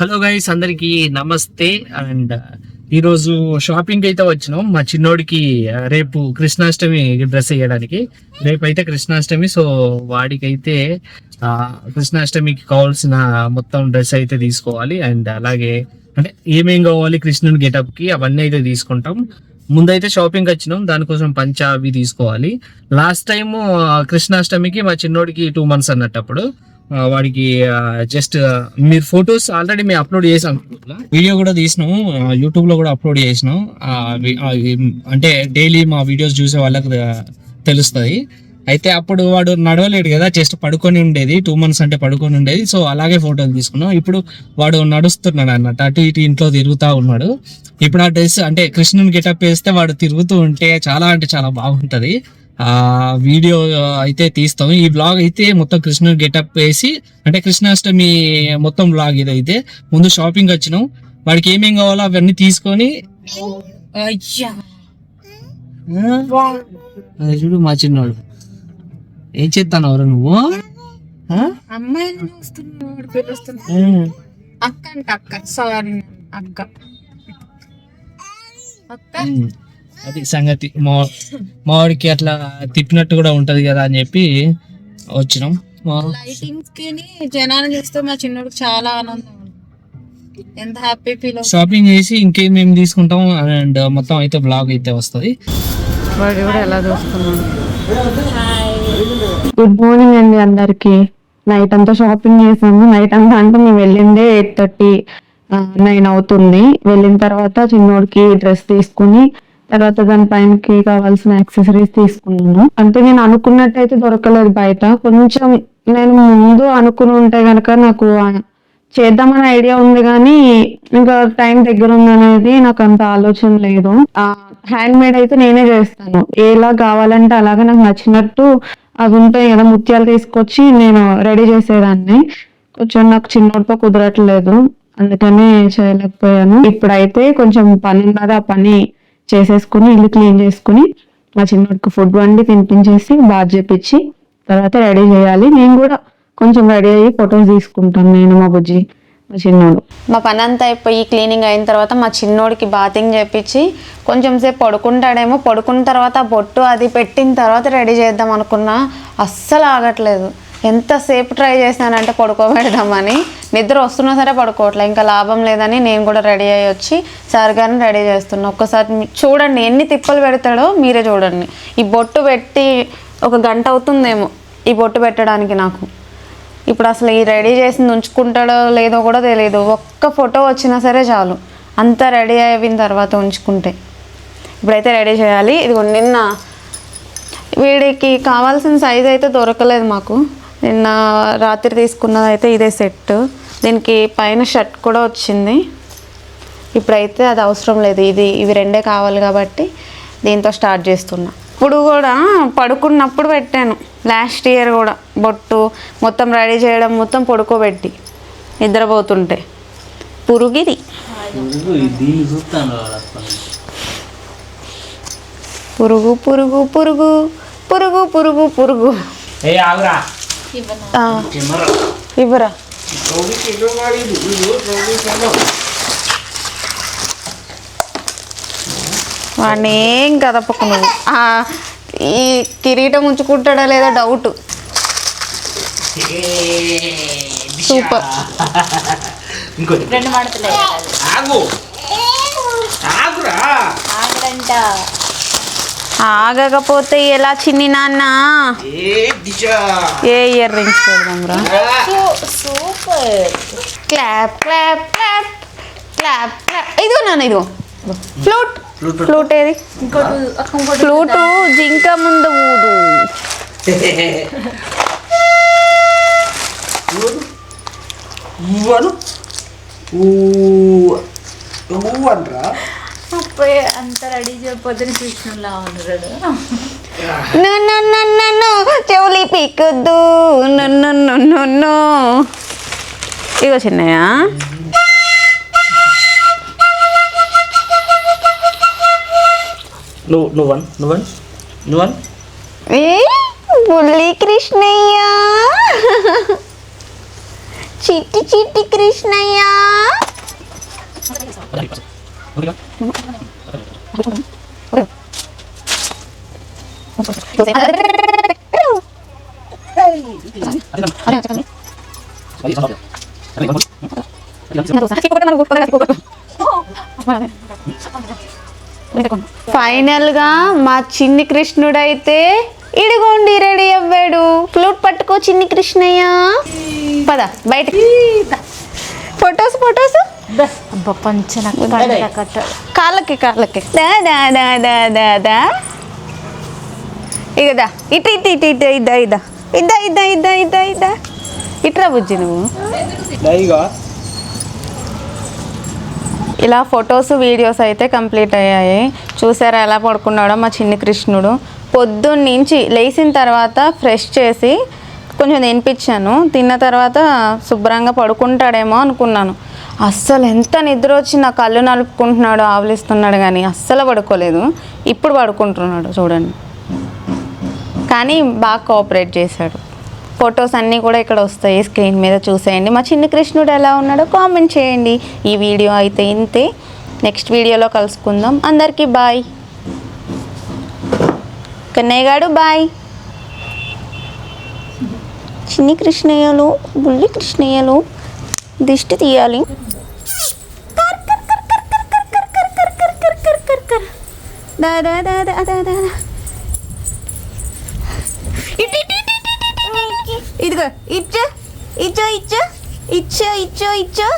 Hello guys అందరికి నమస్తే. And ఈరోజు షాపింగ్ అయితే వచ్చినాం. మా చిన్నోడికి రేపు కృష్ణాష్టమి డ్రెస్ వేయడానికి. రేపు అయితే కృష్ణాష్టమి సో వాడికైతే కృష్ణాష్టమికి కావాల్సిన మొత్తం డ్రెస్ అయితే తీసుకోవాలి. అండ్ అలాగే అంటే ఏమేం కావాలి కృష్ణుని గెటప్కి అవన్నీ అయితే తీసుకుంటాం. ముందైతే షాపింగ్ వచ్చినాం. దానికోసం పంచ అవి తీసుకోవాలి లాస్ట్ టైం కృష్ణాష్టమికి మా చిన్నోడికి టూ మంత్స్ అన్నట్టు అప్పుడు వాడికి జస్ట్ మీరు ఫొటోస్ ఆల్రెడీ మేము అప్లోడ్ చేసాం. వీడియో కూడా తీసినాం. యూట్యూబ్లో కూడా అప్లోడ్ చేసినాం. అంటే డైలీ మా వీడియోస్ చూసే వాళ్ళకి తెలుస్తుంది అయితే అప్పుడు వాడు నడవలేడు కదా జస్ట్ పడుకొని ఉండేది. టూ మంత్స్ అంటే పడుకొని ఉండేది. సో అలాగే ఫోటోలు తీసుకున్నాం. ఇప్పుడు వాడు నడుస్తున్నాడు అన్నట్టు అటు ఇటు ఇంట్లో తిరుగుతూ ఉన్నాడు. ఇప్పుడు ఆ డ్రెస్ అంటే కృష్ణుని గెటప్ వేస్తే వాడు తిరుగుతూ ఉంటే చాలా అంటే చాలా బాగుంటుంది. వీడియో అయితే తీస్తాం ఈ బ్లాగ్ అయితే మొత్తం కృష్ణుని గెటప్ వేసి అంటే కృష్ణాష్టమి మొత్తం బ్లాగ్ ఇది అయితే ముందు షాపింగ్ వచ్చినాం. వాడికి ఏమేం కావాలో అవన్నీ తీసుకొని? అది చూడు మా చిన్నోడు. ఏం చేస్తాను ఎవరు నువ్వు. అక్క అక్క. సారీ అక్క. అక్క? ఉమ్. అది సంగతి. మా మా వాడికి అట్లా తిప్పినట్టు కూడా ఉంటది కదా అని చెప్పి వచ్చినాం. లైటింగ్స్కి జనాన్ని చూస్తే మా చిన్నోడికి చాలా ఆనందం. ఎంత హ్యాపీ ఫీల్ షాపింగ్ చేసి ఇంకేమేమి తీసుకుంటాం అండ్ మొత్తం అయితే బ్లాగ్ అయితే వస్తుంది. వాడు కూడా ఎలా చూస్తున్నాడు గుడ్ మార్నింగ్ అండి అందరికి. నైట్ అంతా షాపింగ్ చేసాము. నైట్ అంతా అంటే మేము వెళ్ళిందే ఎయిట్ థర్టీ నైన్ అవుతుంది. వెళ్ళిన తర్వాత చిన్నోడికి డ్రెస్ తీసుకుని తర్వాత దాని పైనకి కావాల్సిన యాక్సెసరీస్ తీసుకున్నాను. అంటే నేను అనుకున్నట్టయితే దొరకలేదు బయట. కొంచెం నేను ముందు అనుకుని ఉంటే గనక నాకు ఆ చేద్దామని ఐడియా ఉంది కానీ ఇంకా టైం దగ్గర ఉంది అనేది నాకు అంత ఆలోచన లేదు. ఆ హ్యాండ్ మేడ్ అయితే నేనే చేస్తాను. ఎలా కావాలంటే అలాగా నాకు నచ్చినట్టు అవి ఉంటాయి కదా ముత్యాలు తీసుకొచ్చి నేను రెడీ చేసేదాన్ని. కొంచెం నాకు చిన్నోడితో కుదరట్లేదు. అందుకని చేయలేకపోయాను. ఇప్పుడైతే కొంచెం పని ఉన్నది ఆ పని చేసేసుకుని ఇల్లు క్లీన్ చేసుకుని మా చిన్నోడికి ఫుడ్ వండి తినిపించేసి బాగా చేపించి తర్వాత రెడీ చేయాలి. నేను కూడా కొంచెం రెడీ అయ్యి ఫొటోస్ తీసుకుంటాను నేను మా బుజ్జి మా చిన్నోడు. మా పని అంతా అయిపోయి క్లీనింగ్ అయిన తర్వాత మా చిన్నోడికి బాతింగ్ చేపించి కొంచెం సేపు పడుకుంటాడేమో పడుకున్న తర్వాత బొట్టు అది పెట్టిన తర్వాత రెడీ చేద్దాం అనుకున్నా అస్సలు ఆగట్లేదు. ఎంతసేపు ట్రై చేసినానంటే పడుకోబెడదామని. నిద్ర వస్తున్నా సరే పడుకోవట్లే ఇంకా లాభం లేదని నేను కూడా రెడీ అయ్యి వచ్చి సార్ గారిని రెడీ చేస్తున్నా. ఒక్కసారి చూడండి ఎన్ని తిప్పలు పెడతాడో మీరే చూడండి. ఈ బొట్టు పెట్టి ఒక గంట అవుతుందేమో ఈ బొట్టు పెట్టడానికి నాకు. ఇప్పుడు అసలు ఈ రెడీ చేసింది ఉంచుకుంటాడో లేదో కూడా తెలియదు ఒక్క ఫోటో వచ్చినా సరే చాలు. అంతా రెడీ అయిన తర్వాత ఉంచుకుంటే. ఇప్పుడైతే రెడీ చేయాలి. ఇది నిన్న వీడికి కావాల్సిన సైజ్ అయితే దొరకలేదు మాకు. నిన్న రాత్రి తీసుకున్నది అయితే ఇదే సెట్ దీనికి పైన షర్ట్ కూడా వచ్చింది. ఇప్పుడైతే అది అవసరం లేదు. ఇది ఇవి రెండే కావాలి కాబట్టి దీంతో స్టార్ట్ చేస్తున్నా. ఇప్పుడు కూడా పడుకున్నప్పుడు పెట్టాను. లాస్ట్ ఇయర్ కూడా బొట్టు మొత్తం రెడీ చేయడం మొత్తం పడుకోబెట్టి నిద్రపోతుంటే. పురుగిది. పురుగు పురుగు పురుగు పురుగు పురుగు పురుగు ఏ ఆగురా. ఇవ్వరా? వాడిని ఏం కదపకు నువ్వు? ఆ, ఈ కిరీటం ఉంచుకుంటాడా లేదా డౌట్ సూపర్ ఇంకోటి రెండు మడతలే ఆగు. ఆగురా. ఆగడంట ఆగకపోతే ఎలా చిన్ని నాన్న ఏ earrings పెడదాంరా super clap clap clap clap clap ఇదిగో నాన్న ఇదిగో ఫ్లూట్ ఫ్లూట్ ఏది ఫ్లూట్ జింక ముందు ఊదు ఊ ఊ అనరా అప్పుడే అంత రెడీ చేయకపోతే కృష్ణులా ఉన్నాడు. నన్ను నన్ను చెవులి పీకొద్దు నన్ను నన్ను ఇగో చిన్నయ్య. నువ్వు నువ్వన్ నువ్వన్ నువ్వన్ ఏ? బుల్లి కృష్ణయ్య. చిట్టి చిట్టి కృష్ణయ్య. ఫైనల్గా మా చిన్ని కృష్ణుడైతే ఇడిగోండి రెడీ అవ్వాడు. ఫ్లూట్ పట్టుకో చిన్ని కృష్ణయ్య. పద బయట ఫొటోస్ ఫొటోస్ అబ్బా పంచన కాళ్ళకి కాళ్ళకి. దా దా దా దా దా దా. ఇగదా ఇటు ఇటు ఇటు ఇటు ఇద్దా ఇద్దా ఇద్దా ఇద్దా ఇద్దా ఇద్దా ఇద్దా ఇట్రా బుజ్జి నువ్వు. ఇలా ఫొటోస్ వీడియోస్ అయితే కంప్లీట్ అయ్యాయి. చూసారా ఎలా పడుకున్నాడో మా చిన్ని కృష్ణుడు. పొద్దున్న నుంచి లేచిన తర్వాత ఫ్రెష్ చేసి కొంచెం తినిపించాను. తిన్న తర్వాత శుభ్రంగా పడుకుంటాడేమో అనుకున్నాను. అస్సలు ఎంత నిద్ర వచ్చి నా కళ్ళు నలుపుకుంటున్నాడు ఆవలిస్తున్నాడు కానీ అస్సలు పడుకోలేదు. ఇప్పుడు పడుకుంటున్నాడు చూడండి. కానీ బాగా కోఆపరేట్ చేశాడు. ఫొటోస్ అన్నీ కూడా ఇక్కడ వస్తాయి. స్క్రీన్ మీద చూసేయండి. మా చిన్న కృష్ణుడు ఎలా ఉన్నాడో కామెంట్ చేయండి. ఈ వీడియో అయితే ఇంతే. నెక్స్ట్ వీడియోలో కలుసుకుందాం. అందరికీ బాయ్ కన్నయ్య గారు బాయ్ చిన్ని కృష్ణయ్యలు బుల్లి కృష్ణయ్యలు దిష్టి తీయాలి. ఇదిగో ఇచ్చో ఇచ్చో ఇచ్చో ఇచ్చో ఇచ్చో. ఇచ్చో